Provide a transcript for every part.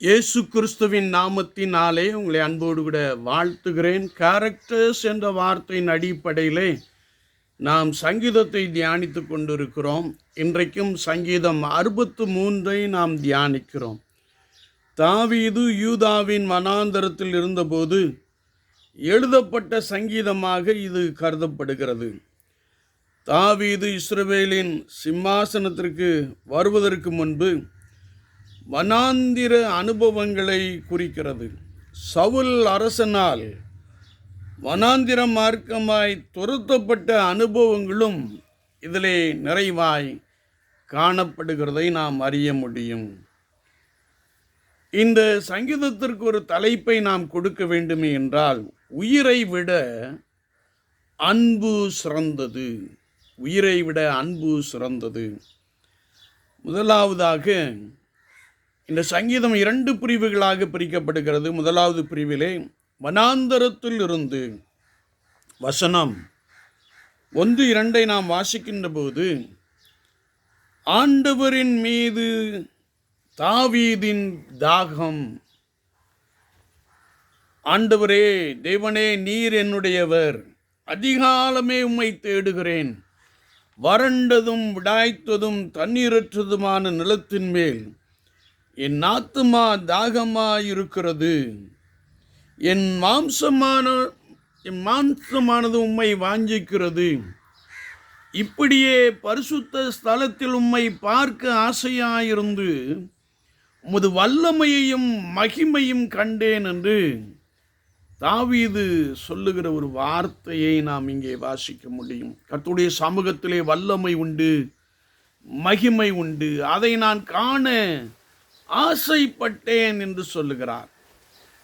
இயேசு கிறிஸ்துவின் நாமத்தினாலே உங்களை அன்போடு கூட வாழ்த்துகிறேன். கேரக்டர்ஸ் என்ற வார்த்தையின் அடிப்படையிலே நாம் சங்கீதத்தை தியானித்து கொண்டிருக்கிறோம். இன்றைக்கும் சங்கீதம் அறுபத்து மூன்றை நாம் தியானிக்கிறோம். தாவீது யூதாவின் வனாந்தரத்தில் இருந்தபோது எழுதப்பட்ட சங்கீதமாக இது கருதப்படுகிறது. தாவீது இஸ்ரவேலின் சிம்மாசனத்திற்கு வருவதற்கு முன்பு வனாந்திர அனுபவங்களை குறிக்கிறது. சவுல் அரசனால் வனாந்திர மார்க்கமாய் துரத்தப்பட்ட அனுபவங்களும் இதிலே நிறைவாய் காணப்படுகிறதை நாம் அறிய முடியும். இந்த சங்கீதத்திற்கு ஒரு தலைப்பை நாம் கொடுக்க வேண்டுமே என்றால் உயிரை விட அன்பு சிறந்தது. உயிரை விட அன்பு சிறந்தது. முதலாவதாக இந்த சங்கீதம் இரண்டு பிரிவுகளாக பிரிக்கப்படுகிறது. முதலாவது பிரிவிலே வனாந்தரத்தில் இருந்து வசனம் ஒன்று இரண்டை நாம் வாசிக்கின்ற போது ஆண்டவரின் மீது தாவீதின் தாகம். ஆண்டவரே தேவனே நீர் என்னுடையவர். அதிகாலமே உம்மை தேடுகிறேன். வறண்டதும் விடாய்த்ததும் தண்ணீரற்றதுமான நிலத்தின் மேல். என் ஆத்துமா தாகமாயிருக்கிறது. என் மாம்சமான என் மாம்சமானது உம்மை வாஞ்சிக்கிறது. இப்படியே பரிசுத்த ஸ்தலத்தில் உம்மை பார்க்க ஆசையாயிருந்து உமது வல்லமையையும் மகிமையும் கண்டேன் என்று தாவீது சொல்லுகிற ஒரு வார்த்தையை நாம் இங்கே வாசிக்க முடியும். கத்துடைய சமூகத்திலே வல்லமை உண்டு மகிமை உண்டு. அதை நான் காண ஆசைப்பட்டேன் என்று சொல்லுகிறார்.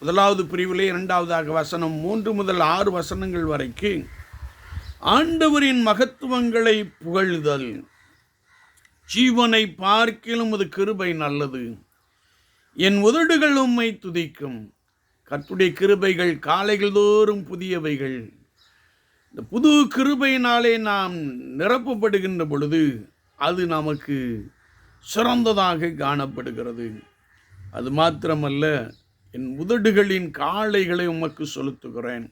முதலாவது பிரிவிலே இரண்டாவதாக வசனம் மூன்று முதல் ஆறு வசனங்கள் வரைக்கு ஆண்டவரின் மகத்துவங்களை புகழுதல். ஜீவனை பார்க்கிலும் அது கிருபை நல்லது. என் உதடுகள் உம்மை துதிக்கும். கர்த்துடைய கிருபைகள் காலைகள் தோறும் புதியவைகள். இந்த புது கிருபையினாலே நாம் நிரப்பப்படுகின்ற பொழுது அது நமக்கு சிறந்ததாக காணப்படுகிறது. அது மாத்திரமல்ல என் உதடுகளின் காளைகளை உமக்கு செலுத்துகிறேன்.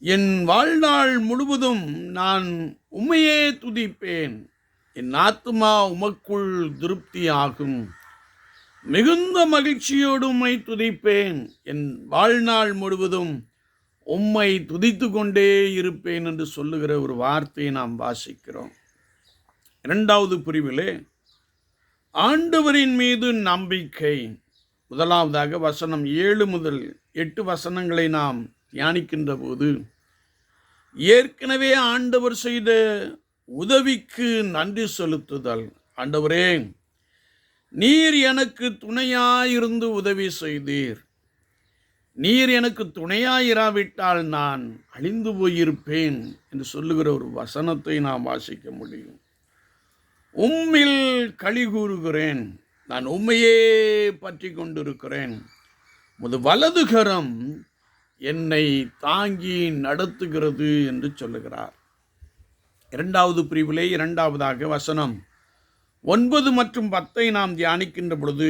என் வாழ்நாள் முழுவதும் நான் உமையே துதிப்பேன். என் ஆத்மா உமக்குள் திருப்தி ஆகும் மிகுந்த மகிழ்ச்சியோடு உம்மை துதிப்பேன். என் வாழ்நாள் முழுவதும் உம்மை துதித்து கொண்டே இருப்பேன் என்று சொல்லுகிற ஒரு வார்த்தையை நாம் வாசிக்கிறோம். இரண்டாவது பிரிவிலே ஆண்டவரின் மீது நம்பிக்கை. முதலாவதாக வசனம் ஏழு முதல் எட்டு வசனங்களை நாம் தியானிக்கின்ற போது ஏற்கனவே ஆண்டவர் செய்த உதவிக்கு நன்றி செலுத்துதல். ஆண்டவரே நீர் எனக்கு துணையாயிருந்து உதவி செய்தீர். நீர் எனக்கு துணையாயிராவிட்டால் நான் அழிந்து போயிருப்பேன் என்று சொல்லுகிற ஒரு வசனத்தை நாம் வாசிக்க முடியும். உம்மில் களி கூறுகிறேன். நான் உண்மையே பற்றி கொண்டிருக்கிறேன். முது வலதுகரம் என்னை தாங்கி நடத்துகிறது என்று சொல்லுகிறார். இரண்டாவது பிரிவிலே இரண்டாவதாக வசனம். ஒன்பது மற்றும் பத்தை நாம் தியானிக்கின்ற பொழுது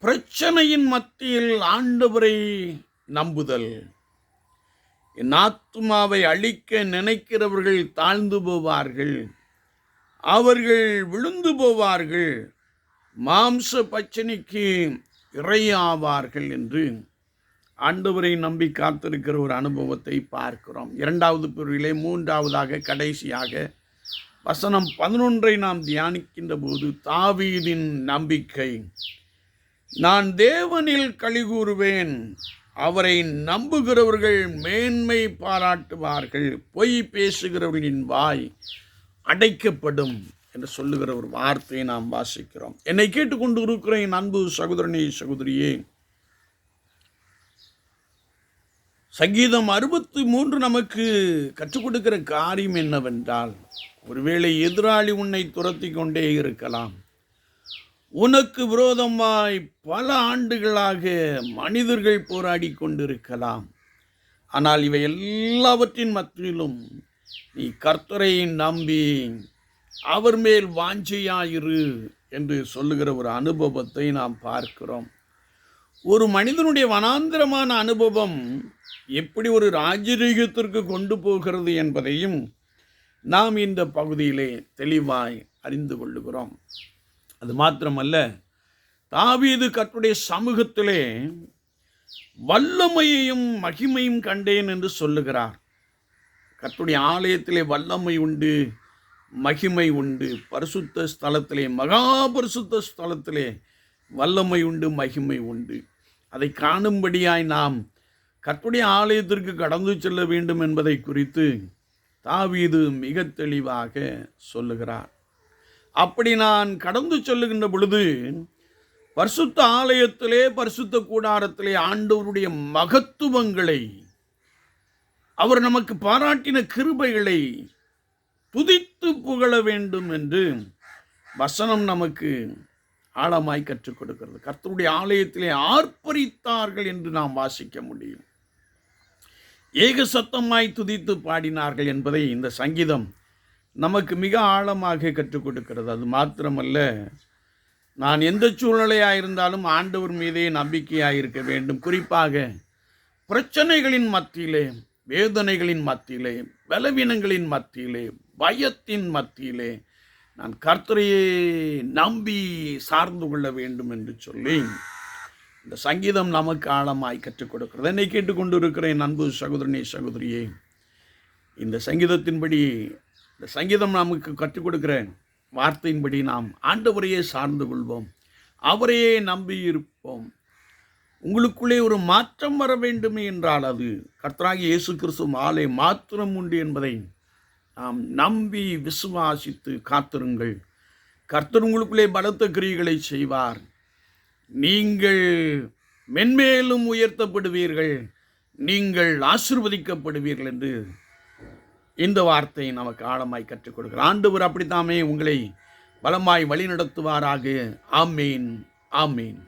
பிரச்சனையின் மத்தியில் ஆண்டவரை நம்புதல். என் ஆத்மாவை அழிக்க நினைக்கிறவர்கள் தாழ்ந்து போவார்கள். அவர்கள் விழுந்து போவார்கள். மாம்ச பச்சனைக்கு இறையாவார்கள் என்று ஆண்டவரை நம்பி காத்திருக்கிற ஒரு அனுபவத்தை பார்க்கிறோம். இரண்டாவது பிரிவிலே மூன்றாவதாக கடைசியாக வசனம் பதினொன்றை நாம் தியானிக்கின்ற போது தாவீதின் நம்பிக்கை நான் தேவனில் கழிகூறுவேன் அவரை நம்புகிறவர்கள் மேன்மை பாராட்டுவார்கள் பொய் பேசுகிறவர்களின் வாய் அடைக்கப்படும் என்று சொல்லுகிற ஒரு வார்த்தையை நாம் வாசிக்கிறோம். என்னை கேட்டுக்கொண்டு இருக்கிற என் அன்பு சகோதரனே சகோதரியே சங்கீதம் அறுபத்தி மூன்று நமக்கு கற்றுக் கொடுக்கிற காரியம் என்னவென்றால் ஒருவேளை எதிராளி உன்னை துரத்தி கொண்டே இருக்கலாம். உனக்கு விரோதமாய் பல ஆண்டுகளாக மனிதர்கள் போராடி கொண்டிருக்கலாம். ஆனால் இவை எல்லாவற்றின் மத்தியிலும் நீ கர்த்தரை நம்பி அவர் மேல் வாஞ்சையாயிரு என்று சொல்லுகிற ஒரு அனுபவத்தை நாம் பார்க்கிறோம். ஒரு மனிதனுடைய வனாந்திரமான அனுபவம் எப்படி ஒரு ராஜரீகத்திற்கு கொண்டு போகிறது என்பதையும் நாம் இந்த பகுதியிலே தெளிவாய் அறிந்து கொள்ளுகிறோம். அது மாத்திரமல்ல தாவீது கற்றுடைய சமூகத்திலே வல்லமையையும் மகிமையும் கண்டேன் என்று சொல்லுகிறார். கர்த்தருடைய ஆலயத்திலே வல்லமை உண்டு மகிமை உண்டு. பரிசுத்த ஸ்தலத்திலே மகா பரிசுத்த ஸ்தலத்திலே வல்லமை உண்டு மகிமை உண்டு. அதை காணும்படியாய் நாம் கர்த்தருடைய ஆலயத்திற்கு கடந்து செல்ல வேண்டும் என்பதை குறித்து தாவீது மிக தெளிவாக சொல்லுகிறார். அப்படி நான் கடந்து செல்லுகின்ற பொழுது பரிசுத்த ஆலயத்திலே பரிசுத்த கூடாரத்திலே ஆண்டவருடைய மகத்துவங்களை அவர் நமக்கு பாராட்டின கிருபைகளை துதித்து புகழ வேண்டும் என்று வசனம் நமக்கு ஆழமாய் கற்றுக் கொடுக்கிறது. கர்த்தருடைய ஆலயத்திலே ஆர்ப்பரித்தார்கள் என்று நாம் வாசிக்க முடியும். ஏக சத்தமாய் துதித்து பாடினார்கள் என்பதை இந்த சங்கீதம் நமக்கு மிக ஆழமாக கற்றுக் கொடுக்கிறது. அது மாத்திரமல்ல நான் எந்த சூழ்நிலையாக இருந்தாலும் ஆண்டவர் மீதே நம்பிக்கையாக இருக்க வேண்டும். குறிப்பாக பிரச்சனைகளின் மத்தியிலே வேதனைகளின் மத்தியிலே பலவீனங்களின் மத்தியிலே பயத்தின் மத்தியிலே நான் கர்த்தரையே நம்பி சார்ந்து கொள்ள வேண்டும் என்று சொல்லி இந்த சங்கீதம் நமக்கு ஆழமாய் கற்றுக் கொடுக்கிறது. என்னை கேட்டுக்கொண்டு இருக்கிறேன் அன்பு சகோதரனே சகோதரியே இந்த சங்கீதத்தின்படி இந்த சங்கீதம் நமக்கு கற்றுக் கொடுக்கிற வார்த்தையின்படி நாம் ஆண்டவரையே சார்ந்து கொள்வோம். அவரையே நம்பி இருப்போம். உங்களுக்குள்ளே ஒரு மாற்றம் வர வேண்டுமே என்றால் அது கர்த்தராகி இயேசு கிறிஸ்து ஆலை மாத்திரம் உண்டு என்பதை நாம் நம்பி விசுவாசித்து காத்திருங்கள். கர்த்தர் உங்களுக்குள்ளே பலத்த கிரிகளை செய்வார். நீங்கள் மென்மேலும் உயர்த்தப்படுவீர்கள். நீங்கள் ஆசிர்வதிக்கப்படுவீர்கள் என்று இந்த வார்த்தை நமக்கு ஆழமாய் கற்றுக் கொடுக்கிறார். ஆண்டவர் அப்படித்தாமே உங்களை பலமாய் வழி நடத்துவாராக ஆமீன். ஆமீன்.